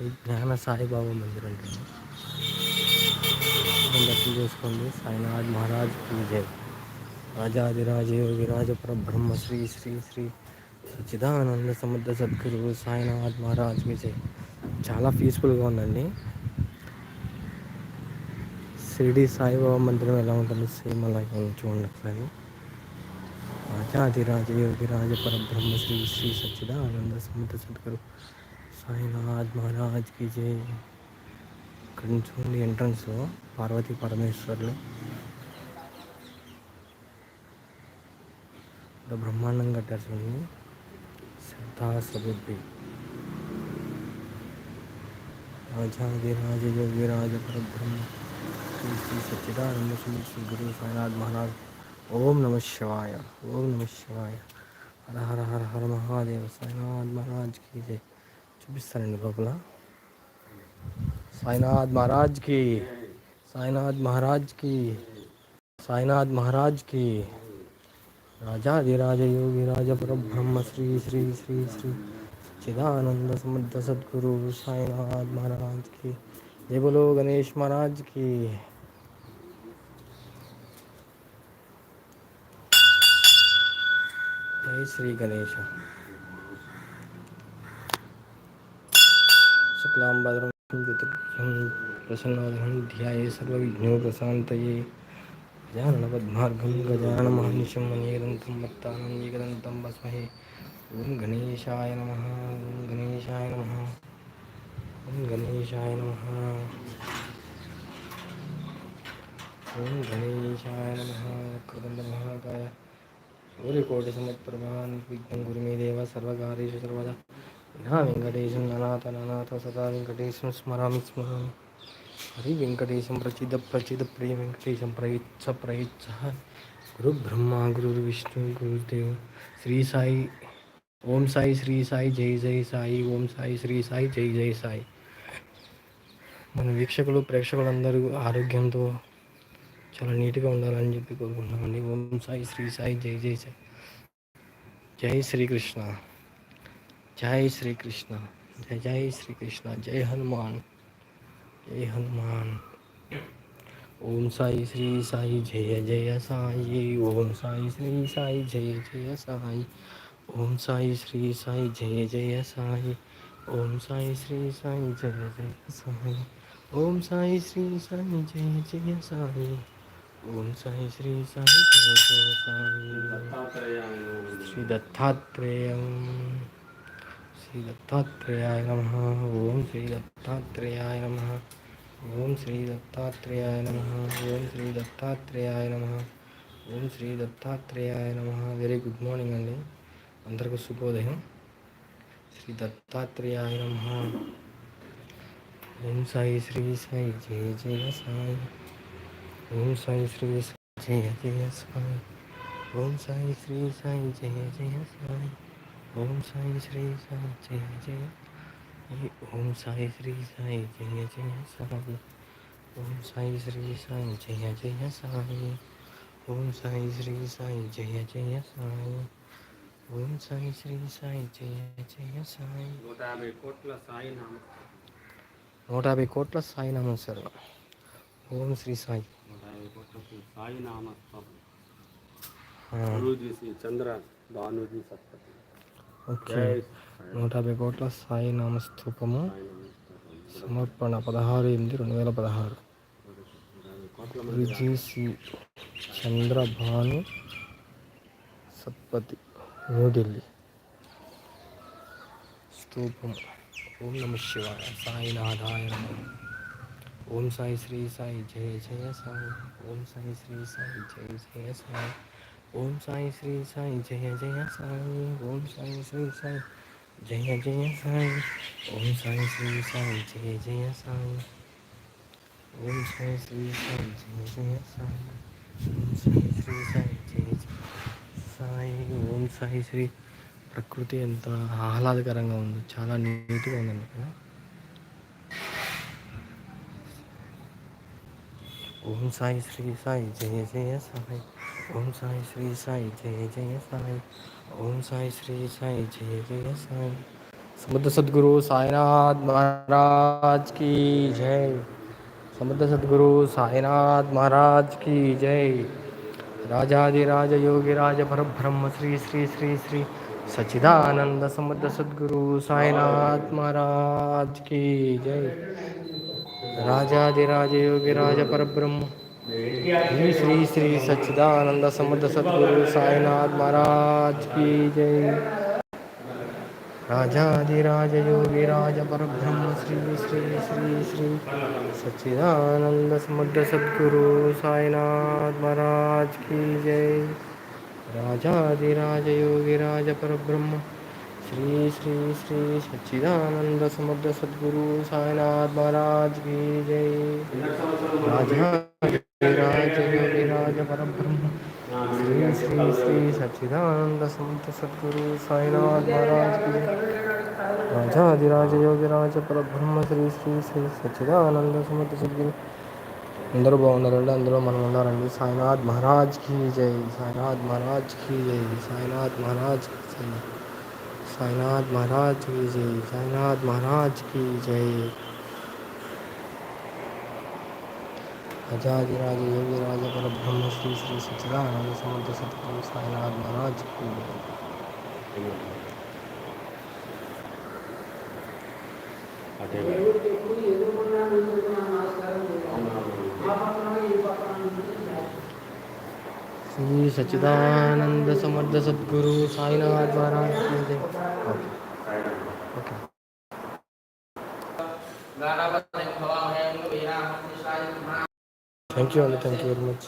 జ్ఞాన సాయిబాబా మందిర్ అంటే దర్శనం చేసుకోండి. సాయినాథ్ మహారాజ్ కీ జయ రాజాదిరాజ రాజపుర బ్రహ్మ శ్రీ శ్రీ శ్రీ సచిదానంద సముద్ర సద్గురు సాయినాథ్ మహారాజ్ విజయ్ చాలా పీస్ఫుల్గా ఉందండి. షిరిడి సాయిబాబా మందిరం ఎలా ఉంటుందో సేమ్ అలాగే చూడండి ఒకసారి. రాజాదిరాజ యోగిరాజ బ్రహ్మ శ్రీ శ్రీ సచిదానంద సముద్ర సద్గురు సాయినాథ్ మహారాజ్ की जय ఇక్కడ నుంచి చూడండి ఎంట్రన్స్లో పార్వతీ పరమేశ్వర్లు ఇక్కడ బ్రహ్మాండం కట్టారు చూడండి శ్రద్ధా సబుద్ధి రాజాదిరాజ యోగిరాజ పరబ్రహ్మ శ్రీ శ్రీ సచ్చిదానంద శ్రీ శ్రీ గురు సాయినాథ్ మహారాజ్ ఓం నమ శివాయ ఓం నమ శివాయ హర హర హర హర మహాదేవ సాయినాథ్ మహారాజ్కి జై बिस्तरण साईनाथ महाराज की, साईनाथ महाराज की, साईनाथ महाराज की। राजा धिराज योगी राजा पर ब्रह्म श्री श्री श्री श्री। चिदानंद समृद्ध सदगुरु साईनाथ महाराज की। बोलो गणेश महाराज की। जय श्री गणेश। शुक्लां भद्रं चतुर्भुजं प्रसन्नवदनं ध्याये सर्वविघ्नोपशान्तये गजाननपद्मार्गं गजाननमहर्निशं मणिग्रन्थं मत्तानं निग्रन्थं वस्महे ॐ गणेशाय नमः, ॐ गणेशाय नमः, ॐ गणेशाय नमः। ॐ गणेशाय नमः कृतन्तमहाकाय सूर्यकोटिसमत्प्रभान् विघ्नं गुरु मे देव सर्वकार्येषु सर्वदा। నా వెంకటేశం అనాథ ననాథ సదా వెంకటేశం స్మరామి స్మరామి. హరి వెంకటేశం ప్రచిద ప్రచిద ప్రియ వెంకటేశం ప్రయత్స ప్రయత్స గురు బ్రహ్మ గురు విష్ణు గురుదేవ్ శ్రీ సాయి ఓం సాయి శ్రీ సాయి జై జై సాయి. ఓం సాయి శ్రీ సాయి జై జై సాయి. మన వీక్షకులు ప్రేక్షకులందరూ ఆరోగ్యంతో చాలా నీట్గా ఉండాలని చెప్పి కోరుకుంటున్నామండి. ఓం సాయి శ్రీ సాయి జై జై సాయి. జై శ్రీకృష్ణ. जय श्री कृष्ण जय जय श्री कृष्ण जय हनुमान जय हनुमान। ओम साई श्री साई जय जय साई। ओम साई श्री साई जय जय साई। ओम साई श्री साई जय जय साई। ओम साई श्री साई जय जय साई। ओम साई श्री साई जय जय साई। ओम साई श्री साई जय जय साई। श्री दत्तात्रेय। శ్రీ దత్తాత్రేయాయ నమ ఓం శ్రీ దత్తాత్రేయాయ నమ ఓం శ్రీ దత్తాత్రేయాయ నమ ఓం శ్రీ దత్తాత్రేయాయ నమ ఓం శ్రీ దత్తాత్రేయాయ నమ వెరీ గుడ్ మార్నింగ్ అండి అందరికీ శుభోదయం శ్రీ దత్తాత్రేయాయ నమ ఓం సాయి శ్రీ సాయి జయ జయ సాయి ఓం సాయి శ్రీ సాయి జయ జయ సాయి ఓం సాయి శ్రీ సాయి జయ జయ సాయి ఓం సాయి శ్రీ సాయి జయ జయ ఓం సాయి శ్రీ సాయి జయ జయ సాయి ఓం సాయి శ్రీ సాయి జయ జయ సాయి ఓం సాయి శ్రీ సాయి జయ జయ సాయి ఓం సాయి శ్రీ సాయి జయ జయ సాయి నూట యాభై కోట్ల సాయి నామ నూట యాభై కోట్ల సాయి నామం సార్ ఓం శ్రీ సాయి నూట యాభై కోట్ల శ్రీ సాయి నామ స్తోత్రం. ఆ, గురూజీ శ్రీ చంద్ర భానుజీ సత్పతి ఓకే. నూట యాభై కోట్ల సాయి నామ స్తూపము. సాయి నామ స్తోత్రం. సమర్పణ పదహారు ఎనిమిది రెండు వేల పదహారు. నూట యాభై కోట్ల మంది గురుజీ శ్రీ చంద్రభాను సత్పతి న్యూఢిల్లీ. స్తూపం. ఓం నమ శివాయ సాయినాథాయ నమ. ఓం సాయి శ్రీ సాయి జయ జయ సాయి. ఓం సాయి శ్రీ సాయి జయ జయ సాయి. ఓం సాయి శ్రీ సాయి జయ జయ సాయి ఓం సాయి శ్రీ సాయి జయ జయ సాయి ఓం సాయి శ్రీ సాయి జయ జయ సాయి ఓం సాయి శ్రీ సాయి జయ జయ సాయి ఓం సాయి శ్రీ సాయి జయ జయ సాయి ఓం సాయి శ్రీ. ప్రకృతి ఎంత ఆహ్లాదకరంగా ఉందో చాలా నీట్గా ఉందండి కదా ఓం సాయి శ్రీ సాయి జయ జయ సాయి. ओम साई श्री साई, जय जय साई। ओम साई श्री साई, जय जय साई। समुद्र सदगुरु साईनाथ महाराज की जय। समुद्र सदगुरु साईनाथ महाराज की जय। राजाधिराज योगिराज भर ब्रह्म श्री श्री श्री श्री। सचिदानंद समुद्र सदगुरु साईनाथ महाराज की जय। राजाधिराजयोगी राज पर ब्रह्म श्री श्री श्री सच्चिदानंद समर्थ सद्गुरु साईनाथ महाराज की जय। राजाधिराज योगी राज पर ब्रह्म श्री श्री श्री श्री सच्चिदानंद समर्थ सद्गुरु साईनाथ महाराज की जय। राजाधिराज योगी राज पर ब्रह्म श्री श्री श्री सच्चिदानंद समर्थ सद्गुरु साईनाथ महाराज की जय। राजाधिराज योगी राज परब्रह्म श्री श्री श्री सच्चिदानंद समर्थ सद्गुरु साईनाथ महाराज की जय రాజాదిరాజ యోగిరాజ పరబ్రహ్మ శ్రీ శ్రీ శ్రీ సచ్చిదానంద సమర్థ సద్గురు అందరూ బాగున్నారండి అందులో మనం ఉండాలండి సాయినాథ్ మహారాజ్ కి జై సాయినాథ్ మహారాజ్ కి జై సాయినాథ్ మహారాజ్ కి జై సాయినాథ్ మహారాజ్ కి జై సాయినాథ్ మహారాజ్ కి జై అజాదిరాజ యోగి రాజ పరబ్రహ్మ శ్రీ శ్రీ సచిదానంద సమంత సత్యం సాయినాథ్ మహారాజ్ శ్రీ సచిదానంద సమర్థ Sadguru Sainath Maharaj okay. Thank you ಅಂడి thank you very much